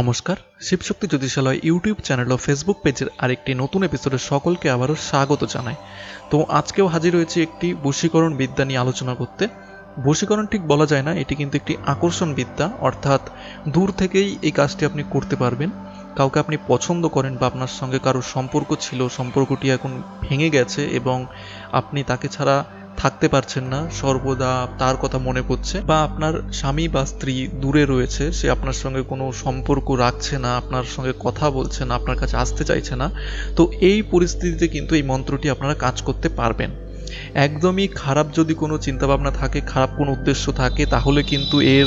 নমস্কার, Shivshakti জ্যোতিষালয় YouTube channel ও Facebook পেজের আরেকটি নতুন এপিসোডে সকলকে আবারও স্বাগত জানাই। তো আজকেও হাজির হয়েছে একটি বশীকরণ বিদ্যা নিয়ে আলোচনা করতে। বশীকরণ ঠিক বলা যায় না, এটি কিন্তু একটি আকর্ষণ বিদ্যা, অর্থাৎ দূর থেকেই এই কাজটি আপনি করতে পারবেন। কাউকে আপনি পছন্দ করেন বা আপনার সঙ্গে কারোর সম্পর্ক ছিল, সম্পর্কটি এখন ভেঙে গেছে এবং আপনি তাকে ছাড়া থাকতে পারছেন না, সর্বদা তার কথা মনে পড়ছে বা আপনার স্বামী বা স্ত্রী দূরে রয়েছে, সে আপনার সঙ্গে কোনো সম্পর্ক রাখছে না, আপনার সঙ্গে কথা বলছে না, আপনার কাছে আসতে চাইছে না, তো এই পরিস্থিতিতে কিন্তু এই মন্ত্রটি আপনারা কাজ করতে পারবেন। একদমই খারাপ যদি কোনো চিন্তাভাবনা থাকে, খারাপ কোনো উদ্দেশ্য থাকে, তাহলে কিন্তু এর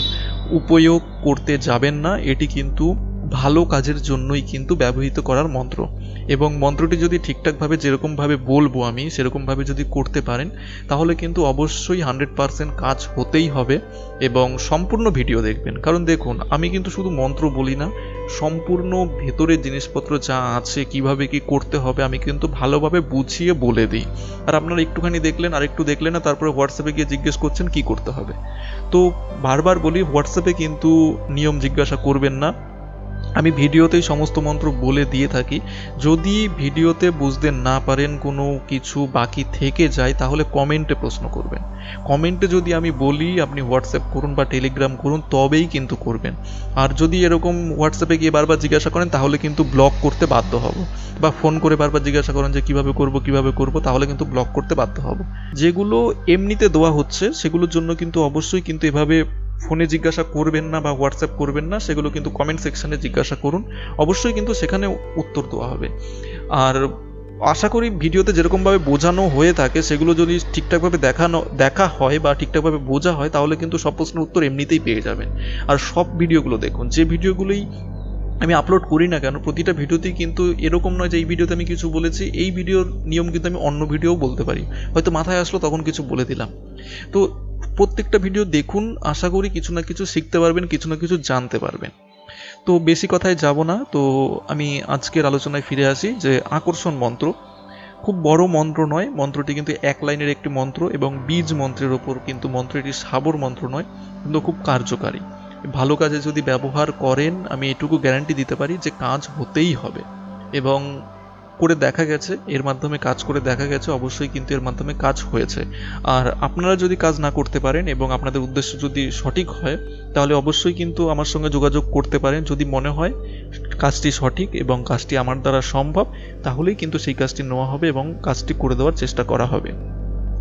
উপয়োগ করতে যাবেন না। এটি কিন্তু ভালো কাজের জন্যই কিন্তু ব্যবহৃত করার মন্ত্র। এবং মন্ত্রটি যদি ঠিকঠাকভাবে যেরকমভাবে বলব আমি, সেরকমভাবে যদি করতে পারেন, তাহলে কিন্তু অবশ্যই হান্ড্রেড পারসেন্ট কাজ হতেই হবে এবং সম্পূর্ণ ভিডিও দেখবেন। কারণ দেখুন, আমি কিন্তু শুধু মন্ত্র বলি না, সম্পূর্ণ ভেতরের জিনিসপত্র যা আছে, কীভাবে কি করতে হবে, আমি কিন্তু ভালোভাবে বুঝিয়ে বলে দিই। আর আপনারা একটুখানি দেখলেন আর একটু দেখলেন না, তারপরে হোয়াটসঅ্যাপে গিয়ে জিজ্ঞেস করছেন, কি করতে হবে? তো বারবার বলি, হোয়াটসঅ্যাপে কিন্তু নিয়ম জিজ্ঞাসা করবেন না। আমি ভিডিওতেই সমস্ত মন্ত্র বলে দিয়ে থাকি। যদি ভিডিওতে বুঝতে না পারেন কোনো কিছু বাকি থেকে যায়, তাহলে কমেন্টে প্রশ্ন করবেন। কমেন্টে যদি আমি বলি, আপনি হোয়াটসঅ্যাপ করুন বা টেলিগ্রাম করুন, তবেই কিন্তু করবেন। আর যদি এরকম হোয়াটসঅ্যাপে গিয়ে বারবার জিজ্ঞাসা করেন, তাহলে কিন্তু ব্লক করতে বাধ্য হব। বা ফোন করে বারবার জিজ্ঞাসা করেন যে, কীভাবে করব কীভাবে করব? তাহলে কিন্তু ব্লক করতে বাধ্য হব। যেগুলো এমনিতে দেওয়া হচ্ছে, সেগুলোর জন্য কিন্তু অবশ্যই কিন্তু এভাবে ফোনে জিজ্ঞাসা করবেন না বা হোয়াটসঅ্যাপ করবেন না, সেগুলো কিন্তু কমেন্ট সেকশানে জিজ্ঞাসা করুন। অবশ্যই কিন্তু সেখানে উত্তর দেওয়া হবে। আর আশা করি ভিডিওতে যেরকমভাবে বোঝানো হয়ে থাকে, সেগুলো যদি ঠিকঠাকভাবে দেখানো, দেখা হয় বা ঠিকঠাকভাবে বোঝা হয়, তাহলে কিন্তু সব প্রশ্নের উত্তর এমনিতেই পেয়ে যাবেন। আর সব ভিডিওগুলো দেখুন, যে ভিডিওগুলোই আমি আপলোড করি না কেন, প্রতিটা ভিডিওতেই কিন্তু এরকম নয় যে এই ভিডিওতে আমি কিছু বলেছি, এই ভিডিওর নিয়ম কিন্তু আমি অন্য ভিডিও বলতে পারি। হয়তো মাথায় আসলো তখন কিছু বলে দিলাম। তো প্রত্যেকটা ভিডিও দেখুন, আশা করি কিছু না কিছু শিখতে পারবেন, কিছু না কিছু জানতে পারবেন। তো বেশি কথায় যাব না, তো আমি আজকের আলোচনায় ফিরে আসি যে আকর্ষণ মন্ত্র। খুব বড় মন্ত্র নয়, মন্ত্রটি কিন্তু এক লাইনের একটি মন্ত্র এবং বীজ মন্ত্রের ওপর কিন্তু মন্ত্র এটি সাবর মন্ত্র নয়, কিন্তু খুব কার্যকারী। ভালো কাজে যদি ব্যবহার করেন, আমি এটুকু গ্যারান্টি দিতে পারি যে কাজ হতেই হবে এবং করে দেখা গেছে, এর মাধ্যমে কাজ করে দেখা গেছে, অবশ্যই কিন্তু এর মাধ্যমে কাজ হয়েছে। আর আপনারা যদি কাজ না করতে পারেন এবং আপনাদের উদ্দেশ্য যদি সঠিক হয়, তাহলে অবশ্যই কিন্তু আমার সঙ্গে যোগাযোগ করতে পারেন। যদি মনে হয় কাজটি সঠিক এবং কাজটি আমার দ্বারা সম্ভব, তাহলেই কিন্তু সেই কাজটি নেওয়া হবে এবং কাজটি করে দেওয়ার চেষ্টা করা হবে।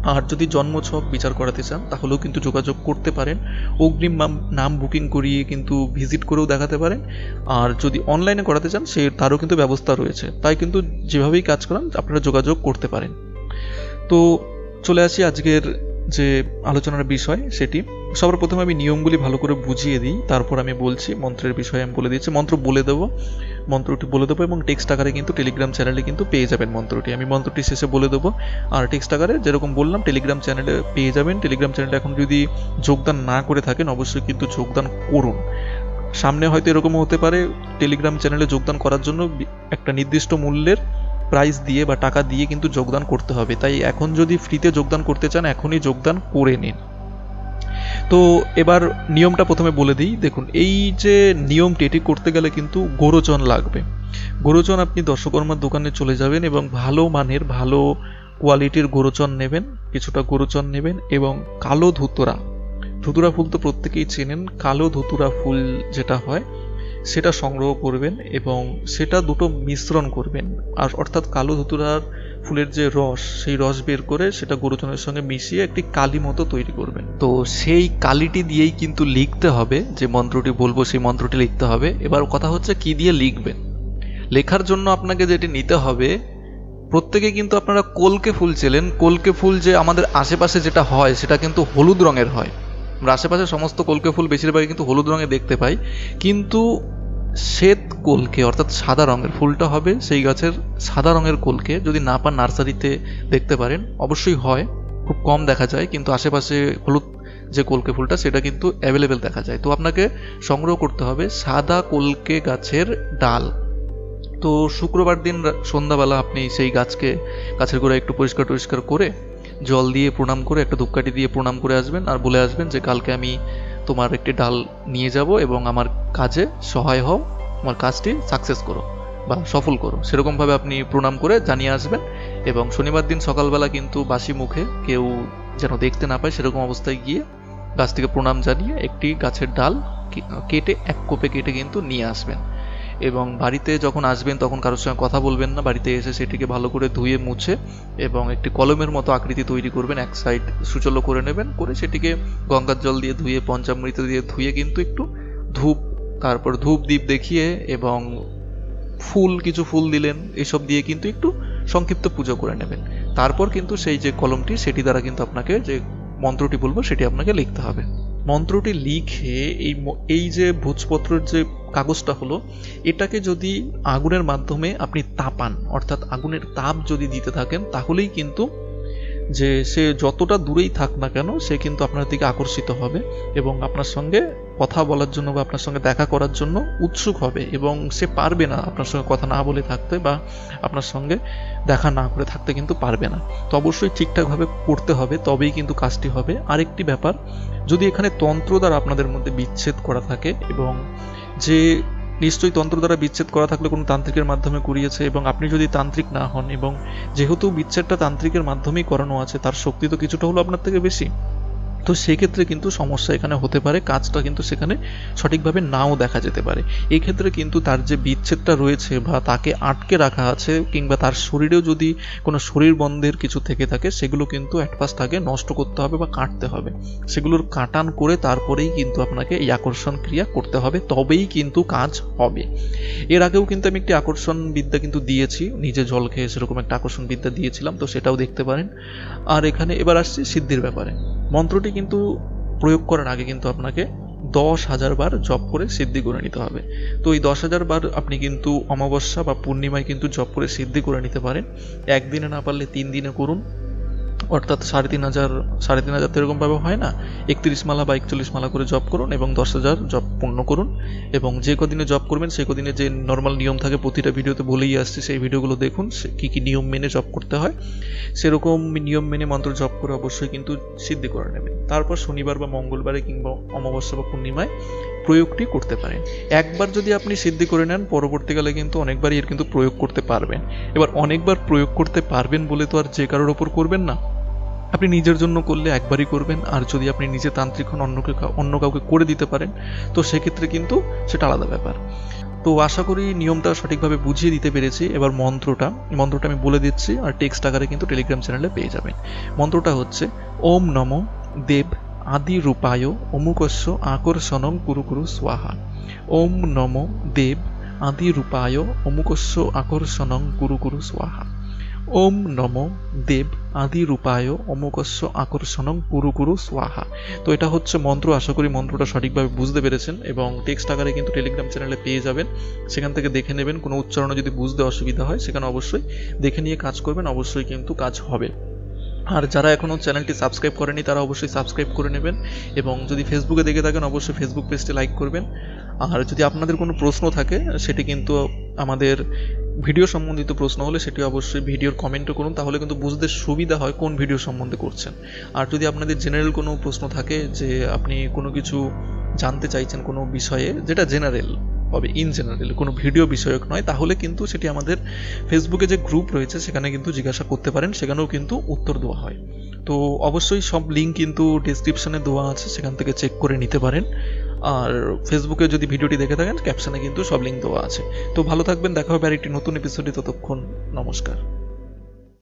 আর যদি জন্ম জন্মছক বিচার করাতে চান, তাহলেও কিন্তু যোগাযোগ করতে পারেন। অগ্রিম নাম বুকিং করিয়ে কিন্তু ভিজিট করেও দেখাতে পারেন। আর যদি অনলাইনে করাতে চান, সে, তারও কিন্তু ব্যবস্থা রয়েছে। তাই কিন্তু যেভাবেই কাজ করান, আপনারা যোগাযোগ করতে পারেন। তো চলে আসি আজকের যে আলোচনার বিষয়, সেটি। সবার প্রথমে আমি নিয়মগুলি ভালো করে বুঝিয়ে দিই, তারপর আমি বলছি মন্ত্রের বিষয়ে আমি বলে দিয়েছি মন্ত্র বলে দেবো। মন্ত্রটি বলে দেবো এবং টেক্সট আকারে কিন্তু টেলিগ্রাম চ্যানেলে কিন্তু পেয়ে যাবেন মন্ত্রটি। আমি মন্ত্রটি শেষে বলে দেবো। আর টেক্সট আকারে যেরকম বললাম টেলিগ্রাম চ্যানেলে পেয়ে যাবেন। টেলিগ্রাম চ্যানেলে এখন যদি যোগদান না করে থাকেন, অবশ্যই কিন্তু যোগদান করুন। সামনে হয়তো এরকমও হতে পারে টেলিগ্রাম চ্যানেলে যোগদান করার জন্য একটা নির্দিষ্ট মূল্যের প্রাইস দিয়ে বা টাকা দিয়ে কিন্তু যোগদান করতে হবে। তাই এখন যদি ফ্রিতে যোগদান করতে চান, এখনই যোগদান করে নিন। তো এবার নিয়মটা প্রথমে বলে দিই। দেখুন, এই যে নিয়মটি, এটি করতে গেলে কিন্তু গোরচন লাগবে। গোরচন আপনি দর্শকর্মার দোকানে চলে যাবেন এবং ভালো মানের, ভালো কোয়ালিটির গোরচন নেবেন, কিছুটা গোরচন নেবেন এবং কালো ধুতরা, ধুতুরা ফুল তো প্রত্যেকেই চেনেন, কালো ধুতুরা ফুল যেটা হয়, সেটা সংগ্রহ করবেন এবং সেটা দুটো মিশ্রণ করবেন। আর অর্থাৎ কালো ধুতুরার ফুলের যে রস, সেই রস বের করে সেটা গরুচনের সঙ্গে মিশিয়ে একটি কালি মতো তৈরি করবেন। তো সেই কালিটি দিয়েই কিন্তু লিখতে হবে, যে মন্ত্রটি বলব সেই মন্ত্রটি লিখতে হবে। এবার কথা হচ্ছে কি দিয়ে লিখবেন? লেখার জন্য আপনাকে যেটি নিতে হবে, প্রত্যেকে কিন্তু আপনারা কলকে ফুল চেলেন। কলকে ফুল যে আমাদের আশেপাশে যেটা হয়, সেটা কিন্তু হলুদ রঙের হয়। আমরা আশেপাশে সমস্ত কলকে ফুল বেশিরভাগই কিন্তু হলুদ রঙে দেখতে পাই। কিন্তু শ্বেত কলকে, অর্থাৎ সাদা রঙের ফুলটা হবে, সেই গাছের সাদা রঙের কলকে যদি না পান নার্সারিতে দেখতে পারেন, অবশ্যই হয়, খুব কম দেখা যায়, কিন্তু আশেপাশে হলুদ যে কলকে ফুলটা, সেটা কিন্তু অ্যাভেলেবেল দেখা যায়। তো আপনাকে সংগ্রহ করতে হবে সাদা কলকে গাছের ডাল। তো শুক্রবার দিন সন্ধ্যাবেলা আপনি সেই গাছকে, গাছের গোড়া একটু পরিষ্কার টরিষ্কার করে, জল দিয়ে প্রণাম করে, একটা ধূপকাঠি দিয়ে প্রণাম করে আসবেন, আর বলে আসবেন যে, কালকে আমি তোমার একটি ডাল নিয়ে যাব এবং আমার কাজে সহায় হও, আমার কাজটি সাকসেস করো বা সফল করো। সেরকমভাবে আপনি প্রণাম করে জানিয়ে আসবেন এবং শনিবার দিন সকালবেলা কিন্তু বাসি মুখে কেউ যেন দেখতে না পায়, সেরকম অবস্থায় গিয়ে গাছটিকে প্রণাম জানিয়ে একটি গাছের ডাল কেটে এক কোপে কেটে কিন্তু নিয়ে আসবেন। এবং বাড়িতে যখন আসবেন তখন কারোর সঙ্গে কথা বলবেন না। বাড়িতে এসে সেটিকে ভালো করে ধুয়ে মুছে এবং একটি কলমের মতো আকৃতি তৈরি করবেন। এক সাইড সুচলো করে নেবেন, করে সেটিকে গঙ্গার জল দিয়ে ধুয়ে, পঞ্চামৃত দিয়ে ধুয়ে কিন্তু একটু ধূপ, তারপর ধূপ দ্বীপ দেখিয়ে এবং ফুল, কিছু ফুল দিলেন, এসব দিয়ে কিন্তু একটু সংক্ষিপ্ত পুজো করে নেবেন। তারপর কিন্তু সেই যে কলমটি, সেটি দ্বারা কিন্তু আপনাকে যে মন্ত্রটি বলব, সেটি আপনাকে লিখতে হবে। মন্ত্রটি লিখে এই এই যে ভোজপত্রের যে কাগজটা হলো, এটাকে যদি আগুনের মাধ্যমে আপনি তাপান, অর্থাৎ আগুনের তাপ যদি দিতে থাকেন, তাহলেই কিন্তু যে সে যতটা দূরেই থাক না কেন, সে কিন্তু আপনার দিকে আকর্ষিত হবে এবং আপনার সঙ্গে কথা বলার জন্য বা আপনার সঙ্গে দেখা করার জন্য উৎসুক হবে এবং সে পারবে না আপনার সঙ্গে কথা না বলে থাকতে বা আপনার সঙ্গে দেখা না করে থাকতে কিন্তু পারবে না। তো অবশ্যই ঠিকঠাকভাবে করতে হবে, তবেই কিন্তু কাজটি হবে। আরেকটি ব্যাপার, যদি এখানে তন্ত্র দ্বারা আপনাদের মধ্যে বিচ্ছেদ করা থাকে এবং যে নিশ্চয়ই তন্ত্র দ্বারা বিচ্ছেদ করা থাকলে কোনো তান্ত্রিকের মাধ্যমে করিয়েছে এবং আপনি যদি তান্ত্রিক না হন এবং যেহেতু বিচ্ছেদটা তান্ত্রিকের মাধ্যমেই করানো আছে, তার শক্তি তো কিছুটা হলো আপনার থেকে বেশি। তো সেক্ষেত্রে কিন্তু সমস্যা এখানে হতে পারে, কাজটা কিন্তু সেখানে সঠিকভাবে নাও দেখা যেতে পারে। এক্ষেত্রে কিন্তু তার যে বিচ্ছেদটা রয়েছে বা তাকে আটকে রাখা আছে কিংবা তার শরীরেও যদি কোনো শরীর বন্ধের কিছু থেকে থাকে, সেগুলো কিন্তু অ্যাটপাস তাকে নষ্ট করতে হবে বা কাটতে হবে। সেগুলোর কাটান করে তারপরেই কিন্তু আপনাকে এই আকর্ষণ ক্রিয়া করতে হবে, তবেই কিন্তু কাজ হবে। এর আগেও কিন্তু আমি একটি আকর্ষণ বিদ্যা কিন্তু দিয়েছি, নিজে জল খেয়ে সেরকম একটা আকর্ষণ বিদ্যা দিয়েছিলাম, তো সেটাও দেখতে পারেন। আর এখানে এবার আসছি সিদ্ধির ব্যাপারে। মন্ত্রটি কিন্তু প্রয়োগ করার আগে কিন্তু আপনাকে দশ হাজার বার জপ করে সিদ্ধি করে নিতে হবে। তো এই দশ হাজার বার আপনি কিন্তু অমাবস্যা বা পূর্ণিমায় কিন্তু জপ করে সিদ্ধি করে নিতে পারেন। একদিনে না পারলে তিন দিনে করুন। অর্থাৎ সাড়ে তিন হাজার, সাড়ে তিন হাজার তো এরকমভাবে হয় না। একত্রিশ মালা বা একচল্লিশ মালা করে জব করুন এবং দশ হাজার জব পূর্ণ করুন এবং যে কদিনে জব করবেন সেই কদিনে যে নর্মাল নিয়ম থাকে প্রতিটা ভিডিওতে বলেই আসছে সেই ভিডিওগুলো দেখুন কি কি নিয়ম মেনে জব করতে হয়। সেরকম নিয়ম মেনে মন্ত্র জব করে অবশ্যই কিন্তু সিদ্ধি করে নেবেন। তারপর শনিবার বা মঙ্গলবারে কিংবা অমাবস্যা বা পূর্ণিমায় প্রয়োগটি করতে পারেন। একবার যদি আপনি সিদ্ধি করে নেন, পরবর্তীকালে কিন্তু অনেকবারই এর কিন্তু প্রয়োগ করতে পারবেন। এবার অনেকবার প্রয়োগ করতে পারবেন বলে তো আর যে কারোর ওপর করবেন না। আপনি নিজের জন্য করলে একবারই করবেন, আর যদি আপনি নিজে তান্ত্রিক হন অন্যকে অন্য কাউকে করে দিতে পারেন, তো সেক্ষেত্রে কিন্তু সেটা আলাদা ব্যাপার। তো আশা করি নিয়মটা সঠিকভাবে বুঝিয়ে দিতে পেরেছি। এবার মন্ত্রটা মন্ত্রটা আমি বলে দিচ্ছি, আর টেক্সট আকারে কিন্তু টেলিগ্রাম চ্যানেলে পেয়ে যাবেন। মন্ত্রটা হচ্ছে, ওম নম দেব আদি রূপায় অমুকস্য আকর্ষণং কুরু কুরু স্বাহা। ওম নম দেব আদি রূপায় অমুকস্য আকর্ষণং কুরু কুরু স্বাহা। ওম নম দেব আদি রূপায় অমুকস্য আকর্ষণং কুরু কুরু স্বাহা। তো এটা হচ্ছে মন্ত্র, আশা করি মন্ত্রটা সঠিকভাবে বুঝতে পেরেছেন এবং টেক্সট আকারে কিন্তু টেলিগ্রাম চ্যানেলে পেয়ে যাবেন। সেখান থেকে দেখে নেবেন, কোনো উচ্চারণে যদি বুঝতে অসুবিধা হয়, সেখানে অবশ্যই দেখে নিয়ে কাজ করবেন, অবশ্যই কিন্তু কাজ হবে। আর যারা এখনও চ্যানেলটি সাবস্ক্রাইব করেনি, তারা অবশ্যই সাবস্ক্রাইব করে নেবেন এবং যদি ফেসবুকে দেখে থাকেন, অবশ্যই ফেসবুক পেজটি লাইক করবেন। আর যদি আপনাদের কোনো প্রশ্ন থাকে, সেটি কিন্তু আমাদের ভিডিও সম্বন্ধিত প্রশ্ন হলে সেটি অবশ্যই ভিডিওর কমেন্টও করুন, তাহলে কিন্তু বুঝতে সুবিধা হয় কোন ভিডিও সম্বন্ধে করছেন। আর যদি আপনাদের জেনারেল কোনো প্রশ্ন থাকে যে আপনি কোনো কিছু জানতে চাইছেন কোনো বিষয়ে, যেটা জেনারেল হবে ইন জেনারেল কোনো ভিডিও বিষয়ক নয়, তাহলে কিন্তু সেটি আমাদের ফেসবুকে যে গ্রুপ রয়েছে, সেখানে কিন্তু জিজ্ঞাসা করতে পারেন, সেখানেও কিন্তু উত্তর দেওয়া হয়। তো অবশ্যই সব লিঙ্ক কিন্তু ডিসক্রিপশনে দেওয়া আছে, সেখান থেকে চেক করে নিতে পারেন। আর ফেসবুকে যদি ভিডিওটি দেখে থাকেন ক্যাপশনে কিন্তু সব লিঙ্ক দেওয়া আছে। তো ভালো থাকবেন, দেখা হবে আর একটি নতুন এপিসোডে ততক্ষণ নমস্কার।